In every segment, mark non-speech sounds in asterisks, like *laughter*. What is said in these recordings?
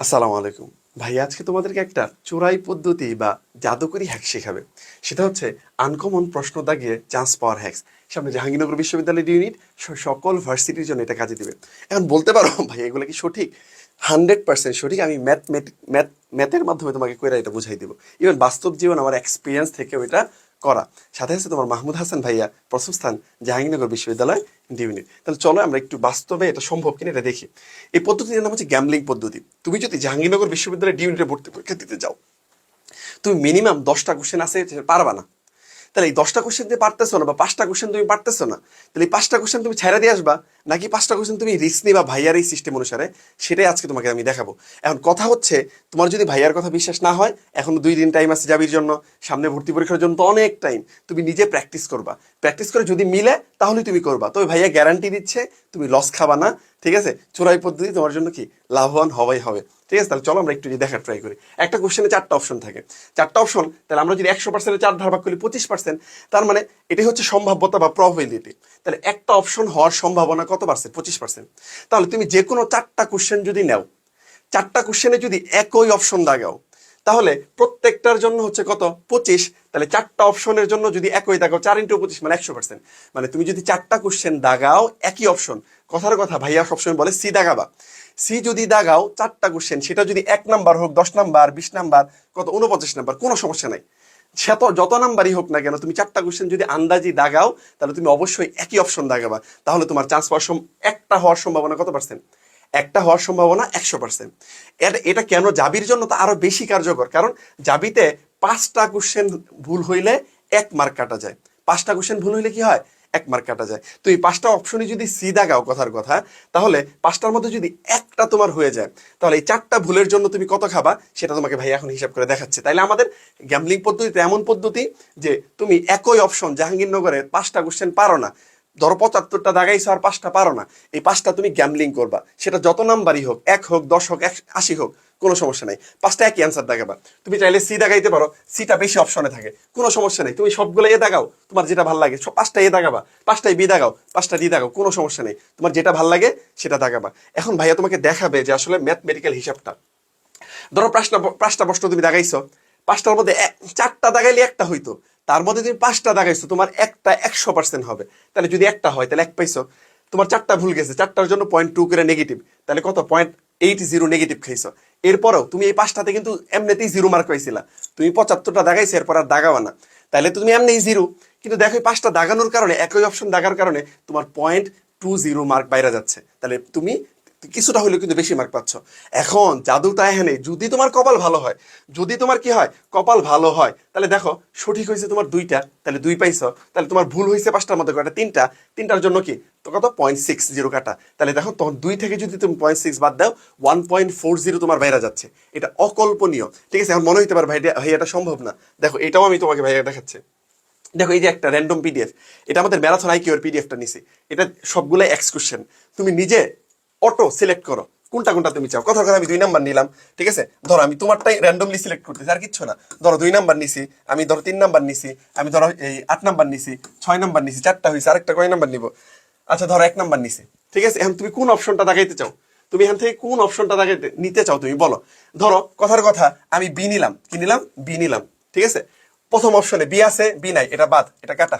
আসসালামু আলাইকুম। ভাই, আজকে তোমাদেরকে একটা চোরাই পদ্ধতি বা জাদুকরি হ্যাক শেখাবে। সেটা হচ্ছে আনকমন প্রশ্ন দাগিয়ে চান্স পাওয়ার হ্যাক্স সামনে জাহাঙ্গীরনগর বিশ্ববিদ্যালয়ের ইউনিট সকল ভার্সিটির জন্য এটা কাজে দিবে। এখন বলতে পারো, *laughs* ভাই, এগুলো কি সঠিক? হান্ড্রেড পার্সেন্ট সঠিক, আমি ম্যাথ ম্যাথ ম্যাথের মাধ্যমে তোমাকে কইরা এটা বুঝাই দেবো। ইভেন বাস্তব জীবন, আমার এক্সপিরিয়েন্স থেকেও ওইটা করা। সাথে সাথে তোমার মাহমুদ হাসান ভাইয়া, প্রথম স্থান, জাহাঙ্গীরনগর বিশ্ববিদ্যালয় ইউনিট তাহলে চলো আমরা একটু বাস্তবে এটা সম্ভব কিনা এটা দেখি। এই পদ্ধতির নাম হচ্ছে গ্যামলিং পদ্ধতি। তুমি যদি জাহাঙ্গীরনগর বিশ্ববিদ্যালয়ের ইউনিটে ভর্তি পরীক্ষা দিতে যাও, তুমি মিনিমাম দশটা কোশ্চেন আছে পারবা না। তাহলে এই দশটা কোশ্চেন তুমি পারতেছো না বা পাঁচটা কোশ্চেন তুমি পারতেছো না, তাহলে এই পাঁচটা কোশ্চেন তুমি ছেড়ে দিয়ে আসবা নাকি পাঁচটা কোশ্চেন তুমি রিস্ক নিবা ভাইয়ার এই সিস্টেম অনুসারে, সেটাই আজকে তোমাকে আমি দেখাবো। এখন কথা হচ্ছে, তোমার যদি ভাইয়ার কথা বিশ্বাস না হয়, এখন দুই দিন টাইম আছে যাবির জন্য, সামনে ভর্তি পরীক্ষার জন্য তো অনেক টাইম তুমি নিজে প্র্যাকটিস করবা। প্র্যাকটিস করে যদি মিলে তাহলে তুমি করবা। তবে ভাইয়া গ্যারান্টি দিচ্ছে, তুমি লস খাবা না, ঠিক আছে? চোরাই পদ্ধতি তোমার জন্য কি? লাভবান হবাই হবে। ঠিক আছে? তাহলে চলো আমরা একটু যদি দেখার ট্রাই করি। একটা কোশ্চেনে চারটা অপশন থাকে। চারটা অপশন তাহলে আমরা যদি একশো পার্সেন্টে চার ধার ভাগ করি, পঁচিশ পার্সেন্ট তার মানে এটাই হচ্ছে সম্ভাব্যতা বা প্রবাবিলিটি তাহলে একটা অপশন হওয়ার সম্ভাবনা কত পার্সেন্ট? পঁচিশ পার্সেন্ট। তাহলে তুমি যে কোনো চারটা কোশ্চেন যদি নাও, চারটা কোশ্চেনে যদি একই অপশন দাগাও, তাহলে প্রত্যেকটার জন্য হচ্ছে কত? পঁচিশ। তাহলে চারটা অপশনের জন্য যদি একই দাগাও, চার ইন্টু পঁচিশ মানে একশো পার্সেন্ট। মানে তুমি যদি চারটা কোশ্চেন দাগাও, একই অপশন কথার কথা, ভাইয়া সবসময় বলে সি দাগাবা। সি যদি দাগাও, চারটা কোশ্চেন সেটা যদি এক নাম্বার হোক, দশ নাম্বার বিশ নাম্বার কত? উনপঞ্চাশ নাম্বার কোনো সমস্যা নাই। সে তো যত নাম্বারই হোক না কেন, তুমি চারটা কোশ্চেন যদি আন্দাজি দাগাও, তাহলে তুমি অবশ্যই একই অপশন দাগাবা। তাহলে তোমার চান্স পাওয়ার একটা হওয়ার সম্ভাবনা কত পার্সেন্ট একটা হওয়ার সম্ভাবনা একশো পার্সেন্ট এটা কেন জাবির জন্য তো আরও বেশি কার্যকর? কারণ জাবিতে পাঁচটা কোশ্চেন ভুল হইলে এক মার্ক কাটা যায়। পাঁচটা কোশ্চেন ভুল হইলে কি হয়? এক মার্ক কাটা যায়। তো এই পাঁচটা অপশনে যদি সি দাগাও কথার কথা, তাহলে পাঁচটার মধ্যে যদি একটা তোমার হয়ে যায়, তাহলে এই চারটা ভুলের জন্য তুমি কত খাবা সেটা তোমাকে ভাই এখন হিসাব করে দেখাচ্ছে। তাইলে আমাদের গ্যামলিং পদ্ধতিতে এমন পদ্ধতি যে তুমি একই অপশন জাহাঙ্গীরনগরের পাঁচটা কোশ্চেন পারো না। ধরো পঁচাত্তরটা দাগাইছো আর পাঁচটা পারো না। এই পাঁচটা তুমি গ্যামলিং করবা। সেটা যত নাম্বারই হোক, এক হোক, দশ হোক, এক, আশি হোক, কোনো সমস্যা নাই। পাঁচটা একই অ্যান্সার দাগাবা তুমি চাইলে সি দাগাইতে পারো। সিটা বেশি অপশনে থাকে। কোনো সমস্যা নেই। তুমি সবগুলো এ দাগাও তোমার যেটা ভালো লাগে পাঁচটা এ দাগাবা পাঁচটায় বি দাগাও পাঁচটা ডি দাগাও কোনো সমস্যা নেই। তোমার যেটা ভালো লাগে, সেটা দাগাবা এখন ভাইয়া তোমাকে দেখাবে যে আসলে ম্যাথমেটিক্যাল হিসাবটা। ধরো পাঁচটা পাঁচটা প্রশ্ন তুমি দাগাইছো পাঁচটার মধ্যে চারটা দাগাইলে একটা হইতো। তার মধ্যে তুমি পাঁচটা দাগাইছো, তোমার একটা একশো পার্সেন্ট হবে। তাহলে যদি একটা হয়, তাহলে এক পাইছো। তোমার চারটা ভুল গেছে, চারটার জন্য পয়েন্ট টু করে নেগেটিভ তাহলে কত? পয়েন্ট এইট জিরো নেগেটিভ খাইছো। এরপরেও তুমি এই পাঁচটাতে কিন্তু এমনিতেই জিরো মার্ক পাইছিলা। তুমি পঁচাত্তরটা দাগাইছো, এরপর আর দাগাবা না। তাহলে তুমি এমনি জিরো কিন্তু দেখো পাঁচটা দাগানোর কারণে, একই অপশন দাগার কারণে তোমার পয়েন্ট টু জিরো মার্ক বাইরে যাচ্ছে। তাহলে তুমি কিছুটা হলেও কিন্তু বেশি মার্ক পাচ্ছ। এখন জাদুটা এখানে, যদি তোমার কপাল ভালো হয়, যদি তোমার কি হয়, কপাল ভালো হয়, তাহলে দেখো, সঠিক হয়েছে তোমার দুইটা, তাহলে দুই পাইছো, তাহলে তোমার ভুল হয়েছে পাঁচটার মধ্যে কয়টা? তিনটা। তিনটার জন্য কি? তো কত? পয়েন্ট সিক্স জিরো কাটা। তাহলে দেখো, তখন দুই থেকে যদি তুমি পয়েন্ট সিক্স বাদ দাও ওয়ান পয়েন্ট ফোর জিরো তোমার বাইরে যাচ্ছে। এটা অকল্পনীয়। ঠিক আছে, এখন মনে হইতে পারে ভাই ভাই এটা সম্ভব না। দেখো, এটাও আমি তোমাকে ভাইয়া দেখাচ্ছি। দেখো, এই যে একটা র্যান্ডম পিডিএফ এটা আমাদের ম্যারাথন আইকিউর পিডিএফটা নিছি। এটা সবগুলো এক্সকুশন তুমি নিজে অটো সিলেক্ট করো। কোনটা কোনটা তুমি চাও? কথা কথা আমি দুই নাম্বার নিলাম, ঠিক আছে? ধরো আমি তোমারটাই র্যান্ডমলি সিলেক্ট করতেছি, আর কিচ্ছু না। ধরো দুই নাম্বার নিছি, আমি ধরো তিন নাম্বার নিছি, আমি ধরো এই আট নাম্বার নিছি, ছয় নাম্বার নিছি, চারটা হয়েছে আরেকটা কয় নাম্বার নিব? আচ্ছা ধরো এক নাম্বার নিছি, ঠিক আছে? এখন তুমি কোন অপশনটা দেখাইতে চাও? তুমি এখান থেকে কোন অপশনটা দেখাইতে, নিতে চাও তুমি? বলো। ধরো, কথার কথা, আমি বি নিলাম। কি নিলাম? বি নিলাম, ঠিক আছে? প্রথম অপশনে বি আছে বি নাই, এটা বাদ, এটা কাটা।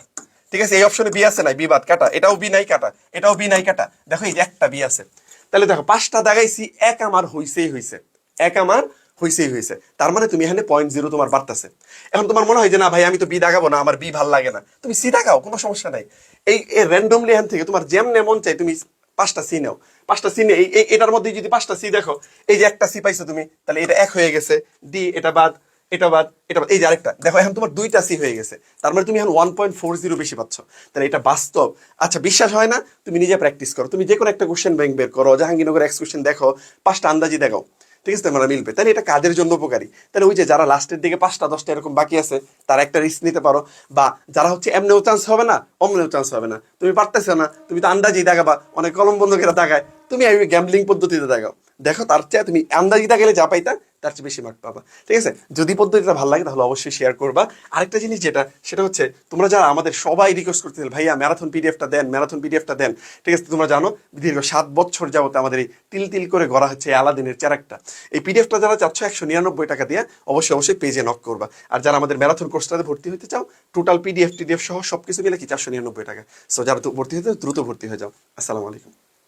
ঠিক আছে? এই অপশনে বি আছে নাই বি বাদ, কাটা। এটাও বি নাই, কাটা। এটাও বি নাই, কাটা। দেখো এই একটা বি আছে। তাহলে দেখো, পাঁচটা দাগাইছি এক আমার হইছেই হইছে। এক আমার হইছেই হইছে। তার মানে তুমি এখানে পয়েন্ট জিরো তোমার বাড়তেছে। এখন তোমার মনে হয় যে, না ভাই, আমি তো বি দাগাবো না, আমার বি ভালো লাগে না। তুমি সি দাগাও কোনো সমস্যা নাই। এই র্যান্ডমলি এখান থেকে তোমার যেমনে মন চাই তুমি পাঁচটা সি নাও। পাঁচটা সি এই- এটার মধ্যে যদি পাঁচটা সি দেখো, এই যে একটা সি পাইছো তুমি, তাহলে এটা এক হয়ে গেছে। ডি এটা বাদ। এটা বাদ এটা বাদ। এই যে আরেকটা, দেখো এখন তোমার দুইটা সি হয়ে গেছে। তার মানে তুমি এখন ওয়ান পয়েন্ট ফোর জিরো বেশি পাচ্ছ। তাহলে এটা বাস্তব। আচ্ছা বিশ্বাস হয় না? তুমি নিজে প্র্যাকটিস করো। তুমি যে কোনো একটা কোশ্চেন ব্যাংক বের করো জাহাঙ্গীরনগর এক্স কোশ্চেন দেখো, পাঁচটা আন্দাজি দেখো ঠিক আছে তোমরা মিলবে। তাহলে এটা কাজের জন্য উপকারী? তাহলে ওই যে যারা লাস্টের দিকে পাঁচটা, দশটা এরকম বাকি আছে, তারা একটা রিস্ক নিতে পারো। বা যারা হচ্ছে এমনিও চান্স হবে না, অমনিও চান্স হবে না। তুমি পারতেছো না, তুমি তো আন্দাজি দেখাবা। অনেক কলম বন্ধ করে দেখায় তুমি এই গ্যাম্বলিং পদ্ধতিতে দেখাও। দেখো, তার চেয়ে তুমি আন্দাজি গেলে যা পাইতা তার চেয়ে বেশি মার্ক পাবা। ঠিক আছে? যদি পদ্ধতিটা ভালো লাগে, তাহলে অবশ্যই শেয়ার করবা। আরেকটা জিনিস যেটা, সেটা হচ্ছে তোমরা যারা আমাদের সবাই রিকোয়েস্ট করতেছিল, ভাইয়া ম্যারাথন পিডিএফটা দেন ম্যারাথন পিডিএফটা দেন। ঠিক আছে? তোমরা জানো, দীর্ঘ সাত বছর যাবত আমাদের এই তিল তিল করে গড়া হচ্ছে আলাদিনের চেরাকটা। এই পিডিএফটা যারা চাচ্ছ একশো নিরানব্বই টাকা দিয়ে, অবশ্যই অবশ্যই পেজে নক করবা। আর যারা আমাদের ম্যারাথন কোর্সটাতে ভর্তি হতে চাও টোটাল পিডিএফ টিডিএফ সহ সব কিছু মিলে কি চারশো নিরানব্বই টাকা? সো যারা ভর্তি হতে দ্রুত ভর্তি হয়ে যাও। আসসালামু আলাইকুম।